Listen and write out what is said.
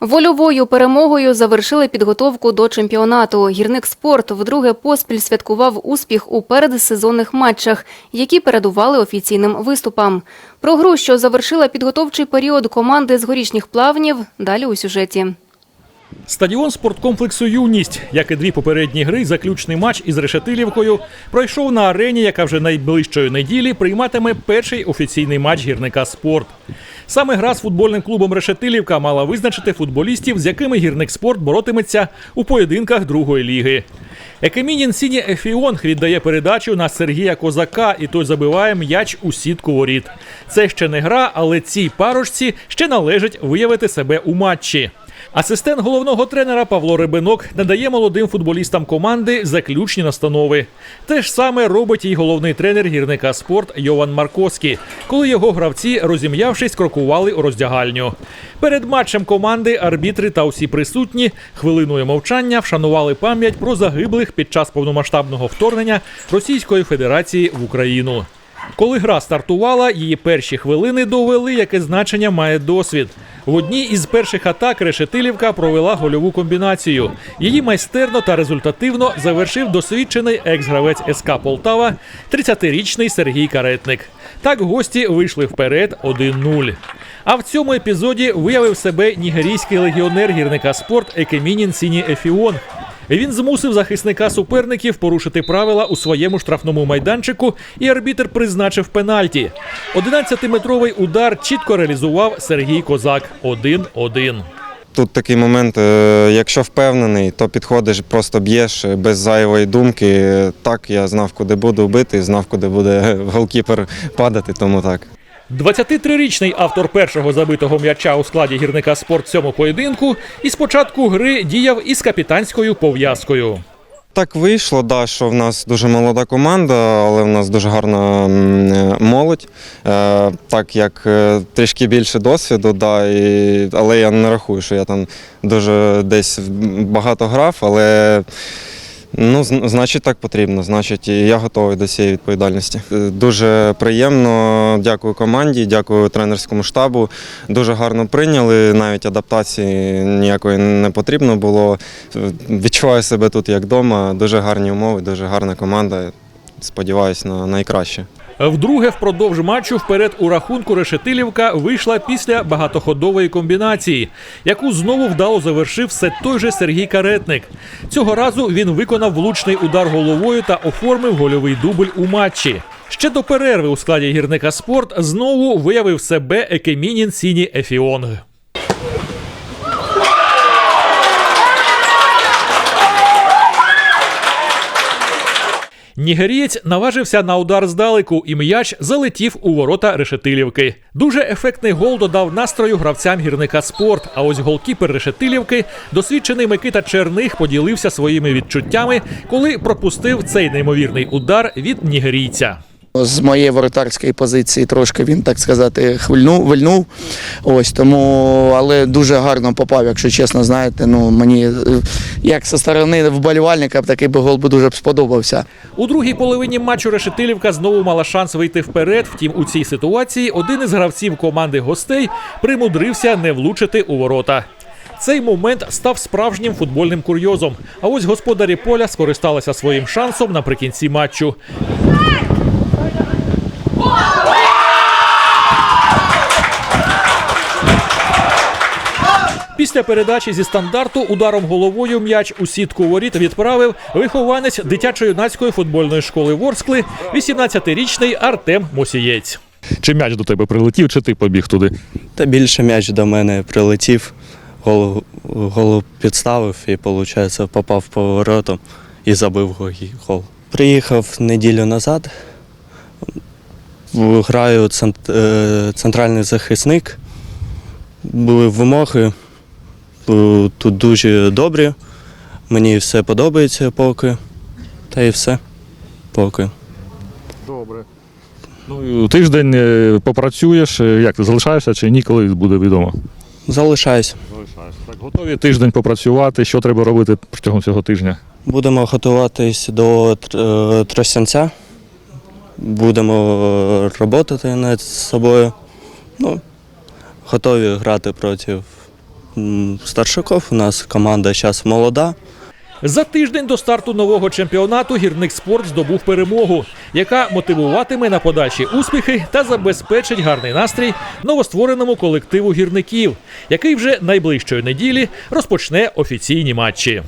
Вольовою перемогою завершили підготовку до чемпіонату. Гірник спорт вдруге поспіль святкував успіх у передсезонних матчах, які передували офіційним виступам. Про гру, що завершила підготовчий період команди з горішніх плавнів, далі у сюжеті. Стадіон спорткомплексу Юність, як і дві попередні гри, заключний матч із Решетилівкою, пройшов на арені, яка вже найближчої неділі прийматиме перший офіційний матч гірника спорт. Саме гра з футбольним клубом Решетилівка мала визначити футболістів, з якими гірник спорт боротиметься у поєдинках другої ліги. Екемінін Сіні Ефіон віддає передачу на Сергія Козака, і той забиває м'яч у сітку воріт. Це ще не гра, але цій парочці ще належить виявити себе у матчі. Асистент головного тренера Павло Рибинок надає молодим футболістам команди заключні настанови. Те ж саме робить і головний тренер гірника спорт Йован Марковський, коли його гравці, розім'явшись, крокували у роздягальню. Перед матчем команди арбітри та усі присутні хвилиною мовчання вшанували пам'ять про загиблих під час повномасштабного вторгнення Російської Федерації в Україну. Коли гра стартувала, її перші хвилини довели, яке значення має досвід. В одній із перших атак Решетилівка провела гольову комбінацію. Її майстерно та результативно завершив досвідчений екс-гравець СК Полтава, 30-річний Сергій Каретник. Так гості вийшли вперед 1-0. А в цьому епізоді виявив себе нігерійський легіонер гірника спорт Екемінін Сіні Ефіон. Він змусив захисника суперників порушити правила у своєму штрафному майданчику, і арбітр призначив пенальті. 11-метровий удар чітко реалізував Сергій Козак 1-1. Тут такий момент, е, якщо впевнений, то підходиш, просто б'єш без зайвої думки. Так, я знав, куди буду бити, знав, куди буде голкіпер падати, тому так. 23-річний автор першого забитого м'яча у складі гірника спорт цьому поєдинку і спочатку гри діяв із капітанською пов'язкою. Так вийшло, да, що в нас дуже молода команда, але в нас дуже гарна е, молодь. Е, так як е, трішки більше досвіду, да, і, але я не рахую, що я там дуже десь багато грав, але ну, значить так потрібно. Значить, я готовий до цієї відповідальності. Е, Дуже приємно, дякую команді, дякую тренерському штабу. Дуже гарно прийняли, навіть адаптації ніякої не потрібно було. Відчуваю себе тут як вдома. Дуже гарні умови, дуже гарна команда. Сподіваюсь на найкраще. Вдруге впродовж матчу вперед у рахунку Решетилівка вийшла після багатоходової комбінації, яку знову вдало завершив все той же Сергій Каретник. Цього разу він виконав влучний удар головою та оформив гольовий дубль у матчі. Ще до перерви у складі гірника спорт знову виявив себе Екемінін Сіні Ефіонг. Нігерієць наважився на удар здалеку, і м'яч залетів у ворота Решетилівки. Дуже ефектний гол додав настрою гравцям гірника спорт. А ось голкіпер Решетилівки, досвідчений Микита Черних, поділився своїми відчуттями, коли пропустив цей неймовірний удар від нігерійця. З моєї воротарської позиції трошки він, так сказати, хвильнув, вильнув. Ось тому, але дуже гарно попав, якщо чесно, знаєте. Ну мені е, як зі сторони вболівальника такий би гол би дуже б сподобався. У другій половині матчу Решетилівка знову мала шанс вийти вперед. Втім, у цій ситуації один із гравців команди гостей примудрився не влучити у ворота. Цей момент став справжнім футбольним курйозом. А ось господарі поля скористалися своїм шансом наприкінці матчу. Після передачі зі стандарту ударом головою м'яч у сітку воріт відправив вихованець дитячо-юнацької футбольної школи Ворскли, 18-річний Артем Мосієць. Чи м'яч до тебе прилетів, чи ти побіг туди? Та більше м'яч до мене прилетів, голову, голову підставив і, виходить, попав поворотом і забив гол. Приїхав неділю назад, граю е, центральний захисник. Були вимоги тут дуже добрі. Мені все подобається поки. Та і все. Поки. Добре. Ну, тиждень е, попрацюєш, е, як ти залишаєшся чи ні, коли буде відомо? Залишаюсь. Залишаєшся. Так, готові тиждень попрацювати. Що треба робити протягом цього тижня? Будемо готуватись до тр- е, Тростянця. Будемо працювати над собою. Ну, готові грати проти м, У нас команда зараз молода. За тиждень до старту нового чемпіонату гірник спорт здобув перемогу, яка мотивуватиме на подальші успіхи та забезпечить гарний настрій новоствореному колективу гірників, який вже найближчої неділі розпочне офіційні матчі.